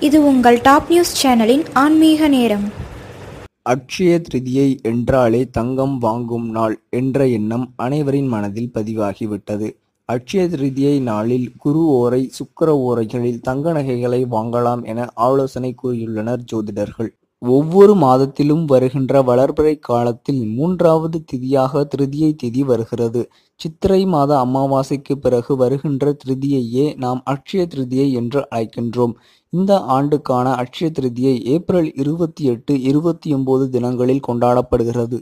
இது உங்கள் top news சேனலின் ஆன்மீக நேரம். அட்சய திருதியை என்றாலே தங்கம் வாங்கும் நாள் என்ற எண்ணம் அனைவரின் மனதில் பதிவாகிவிட்டது. அட்சய திருதியை நாளில் குரு ஓரை சுக்கர ஓரைகளில் தங்க நகைகளை வாங்கலாம் என ஆலோசனை கூறியுள்ளனர் ஜோதிடர்கள். ஒவ்வொரு மாதத்திலும் வருகின்ற வளர்பிறை காலத்தில் மூன்றாவது திதியாக திருதியை திதி வருகிறது. சித்திரை மாத அமாவாசைக்கு பிறகு வருகின்ற திருதியையே நாம் அட்சய திருதியை என்று அழைக்கின்றோம். இந்த ஆண்டுக்கான அட்சய திருதியை ஏப்ரல் இருபத்தி எட்டு இருபத்தி ஒன்பது தினங்களில் கொண்டாடப்படுகிறது.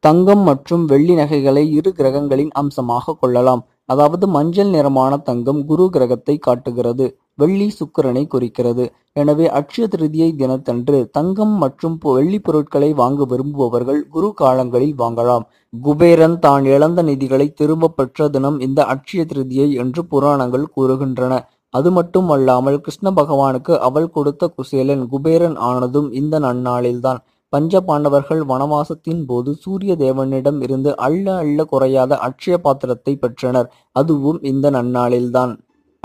தங்கம் மற்றும் வெள்ளி நகைகளை இரு கிரகங்களின் அம்சமாக கொள்ளலாம். அதாவது மஞ்சள் நிறமான தங்கம் குரு கிரகத்தை காட்டுகிறது. வெள்ளி சுக்கரனை குறிக்கிறது. எனவே அட்சய திருதியை தினத்தன்று தங்கம் மற்றும் பொ- வெள்ளி பொருட்களை வாங்க விரும்புபவர்கள் குரு காலங்களில் வாங்கலாம். குபேரன் தான் இழந்த நிதிகளை திரும்ப பெற்ற தினம் இந்த அட்சய திருதியை என்று புராணங்கள் கூறுகின்றன. அது மட்டுமல்லாமல் கிருஷ்ண பகவானுக்கு அவள் கொடுத்த குசேலன் குபேரன் ஆனதும் இந்த நன்னாளில்தான். பஞ்ச பாண்டவர்கள் வனவாசத்தின் போது சூரிய தேவனிடம் இருந்து அள்ள அள்ள குறையாத அட்சய பாத்திரத்தை பெற்றனர். அதுவும் இந்த நன்னாளில்தான்.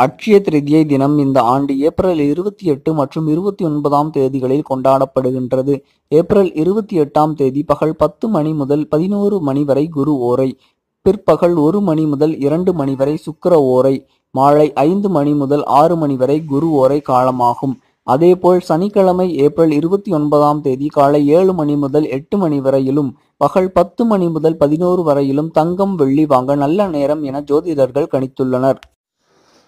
அட்சய திருதியை தினம் இந்த ஆண்டு ஏப்ரல் இருபத்தி எட்டு மற்றும் இருபத்தி ஒன்பதாம் தேதிகளில் கொண்டாடப்படுகின்றது. ஏப்ரல் இருபத்தி எட்டாம் தேதி பகல் பத்து மணி முதல் பதினோரு மணி வரை குரு ஓரை பிற்பகல் ஒரு மணி முதல் இரண்டு மணி வரை சுக்கர ஓரை மாலை ஐந்து மணி முதல் ஆறு மணி வரை குரு ஓரை காலமாகும். அதேபோல் சனிக்கிழமை ஏப்ரல் இருபத்தி ஒன்பதாம் தேதி காலை ஏழு மணி முதல் எட்டு மணி வரையிலும் பகல் பத்து மணி முதல் பதினோரு வரையிலும் தங்கம் வெள்ளி வாங்க நல்ல நேரம் என ஜோதிடர்கள் கணித்துள்ளனர்.